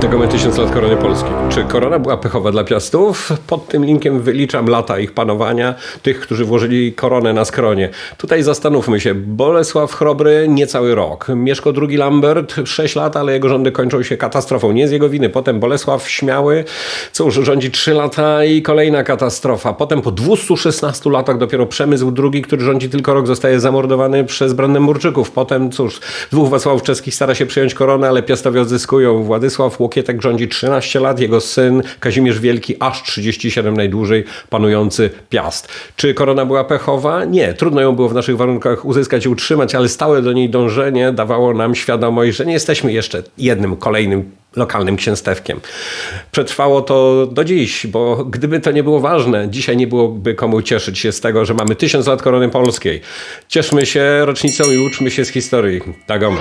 Tego my tysiąc lat korony polskiej. Czy korona była pechowa dla piastów? Pod tym linkiem wyliczam lata ich panowania, tych, którzy włożyli koronę na skronie. Tutaj zastanówmy się. Bolesław Chrobry niecały rok. Mieszko II Lambert 6 lat, ale jego rządy kończą się katastrofą. Nie z jego winy. Potem Bolesław Śmiały, cóż, rządzi 3 lata i kolejna katastrofa. Potem po 216 latach dopiero Przemysł II, który rządzi tylko rok, zostaje zamordowany przez Brandenburczyków. Potem, cóż, dwóch Wacławów czeskich stara się przyjąć koronę, ale piastowie odzyskują. Władysław Łokietek rządzi 13 lat, jego syn Kazimierz Wielki aż 37 najdłużej panujący Piast. Czy korona była pechowa? Nie. Trudno ją było w naszych warunkach uzyskać i utrzymać, ale stałe do niej dążenie dawało nam świadomość, że nie jesteśmy jeszcze jednym kolejnym lokalnym księstewkiem. Przetrwało to do dziś, bo gdyby to nie było ważne, dzisiaj nie byłoby komu cieszyć się z tego, że mamy tysiąc lat korony polskiej. Cieszmy się rocznicą i uczmy się z historii. Dagomy.